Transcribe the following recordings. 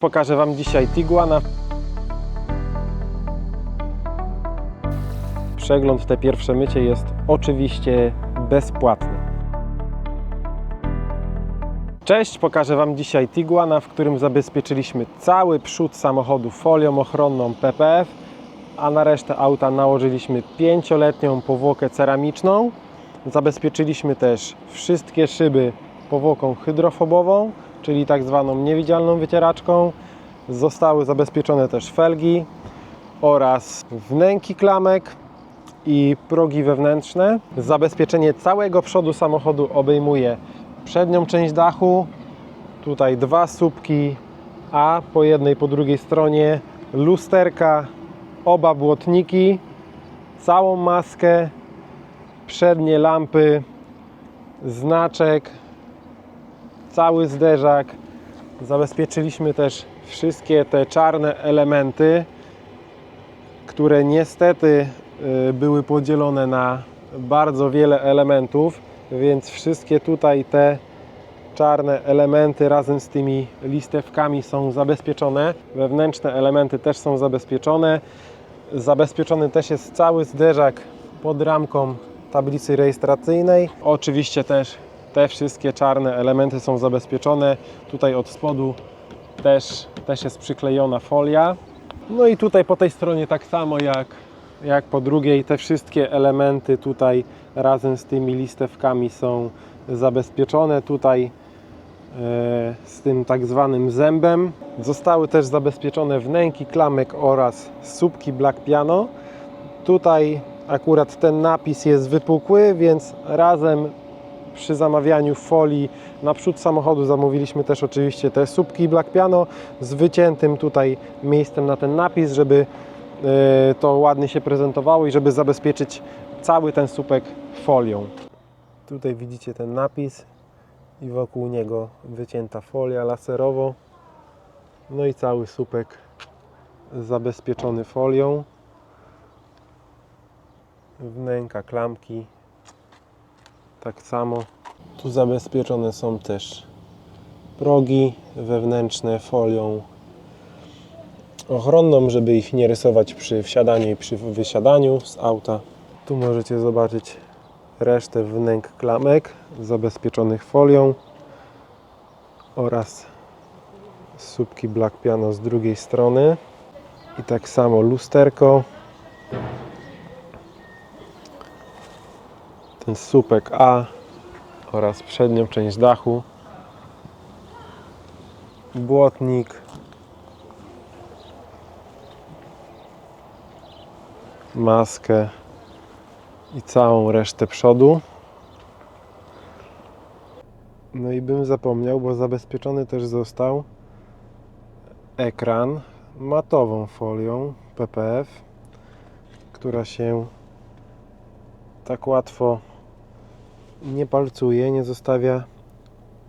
Pokażę Wam dzisiaj Tiguana. Przegląd, te pierwsze mycie jest oczywiście bezpłatny. Cześć, pokażę Wam dzisiaj Tiguana, w którym zabezpieczyliśmy cały przód samochodu folią ochronną PPF, a na resztę auta nałożyliśmy pięcioletnią powłokę ceramiczną. Zabezpieczyliśmy też wszystkie szyby powłoką hydrofobową, czyli tak zwaną niewidzialną wycieraczką. Zostały zabezpieczone też felgi oraz wnęki klamek i progi wewnętrzne. Zabezpieczenie całego przodu samochodu obejmuje przednią część dachu, tutaj dwa słupki, a po jednej, po drugiej stronie lusterka, oba błotniki, całą maskę, przednie lampy, znaczek, cały zderzak. Zabezpieczyliśmy też wszystkie te czarne elementy, które niestety y, były podzielone na bardzo wiele elementów, więc wszystkie tutaj te czarne elementy razem z tymi listewkami są zabezpieczone. Wewnętrzne elementy też są zabezpieczone. Zabezpieczony też jest cały zderzak pod ramką tablicy rejestracyjnej. Oczywiście też te wszystkie czarne elementy są zabezpieczone. Tutaj od spodu też, też jest przyklejona folia. No i tutaj po tej stronie tak samo jak, jak po drugiej, te wszystkie elementy tutaj razem z tymi listewkami są zabezpieczone. Tutaj e, z tym tak zwanym zębem. Zostały też zabezpieczone wnęki klamek oraz słupki Black Piano. Tutaj akurat ten napis jest wypukły, więc razem przy zamawianiu folii na przód samochodu zamówiliśmy też oczywiście te słupki Black Piano z wyciętym tutaj miejscem na ten napis, żeby e, to ładnie się prezentowało i żeby zabezpieczyć cały ten słupek folią. Tutaj widzicie ten napis i wokół niego wycięta folia laserowo. No i cały słupek zabezpieczony folią. Wnęka klamki tak samo. Tu zabezpieczone są też progi wewnętrzne folią ochronną, żeby ich nie rysować przy wsiadaniu i przy wysiadaniu z auta. Tu możecie zobaczyć resztę wnęk klamek zabezpieczonych folią oraz słupki Black Piano z drugiej strony i tak samo lusterko słupek A oraz przednią część dachu. Błotnik. Maskę i całą resztę przodu. No i bym zapomniał, bo zabezpieczony też został ekran matową folią PPF która się tak łatwo nie palcuje, nie zostawia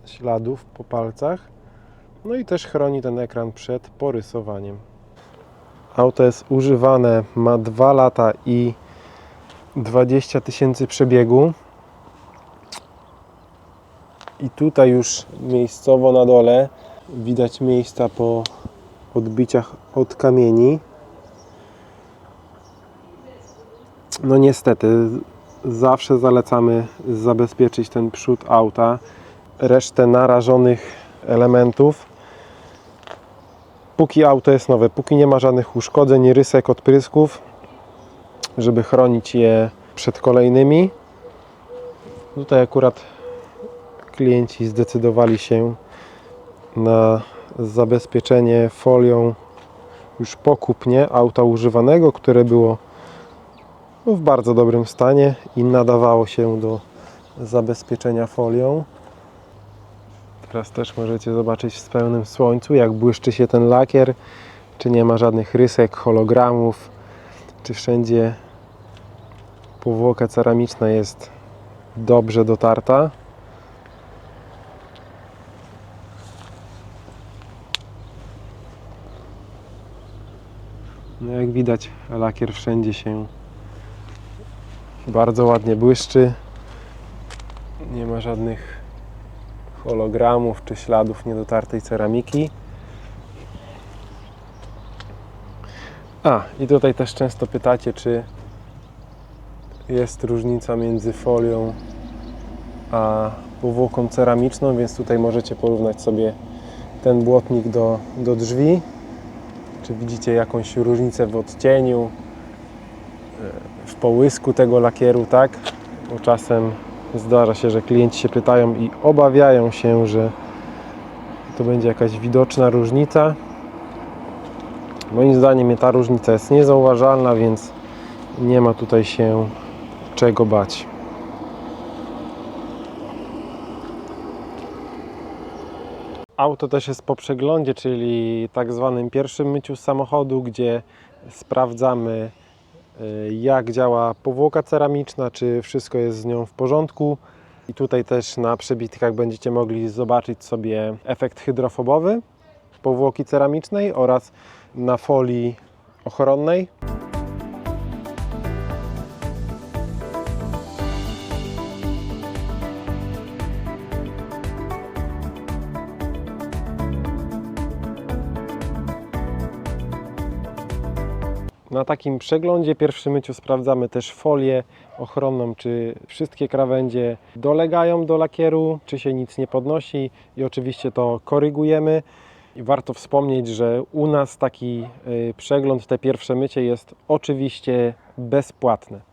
śladów po palcach. No i też chroni ten ekran przed porysowaniem. Auto jest używane, ma 2 lata i 20 tysięcy przebiegu. I tutaj już miejscowo na dole widać miejsca po odbiciach od kamieni. No niestety, zawsze zalecamy zabezpieczyć ten przód auta, resztę narażonych elementów. Póki auto jest nowe, póki nie ma żadnych uszkodzeń, rysek, odprysków, żeby chronić je przed kolejnymi. Tutaj akurat klienci zdecydowali się na zabezpieczenie folią już po kupnie auta używanego, które było w bardzo dobrym stanie i nadawało się do zabezpieczenia folią. Teraz też możecie zobaczyć w pełnym słońcu, jak błyszczy się ten lakier, czy nie ma żadnych rysek, hologramów, czy wszędzie powłoka ceramiczna jest dobrze dotarta. No jak widać, lakier wszędzie się bardzo ładnie błyszczy. Nie ma żadnych hologramów czy śladów niedotartej ceramiki. A, i tutaj też często pytacie, czy jest różnica między folią a powłoką ceramiczną, więc tutaj możecie porównać sobie ten błotnik do, do drzwi. Czy widzicie jakąś różnicę w odcieniu, e, w połysku tego lakieru, tak? Bo czasem zdarza się, że klienci się pytają i obawiają się, że to będzie jakaś widoczna różnica. Moim zdaniem ta różnica jest niezauważalna, więc nie ma tutaj się czego bać. Auto też jest po przeglądzie, czyli tak zwanym pierwszym myciu samochodu, gdzie sprawdzamy jak działa powłoka ceramiczna, czy wszystko jest z nią w porządku. I tutaj też na przebitkach będziecie mogli zobaczyć sobie efekt hydrofobowy powłoki ceramicznej oraz na folii ochronnej. Na takim przeglądzie, pierwszym myciu sprawdzamy też folię ochronną, czy wszystkie krawędzie dolegają do lakieru, czy się nic nie podnosi i oczywiście to korygujemy. I warto wspomnieć, że u nas taki y, przegląd, te pierwsze mycie jest oczywiście bezpłatne.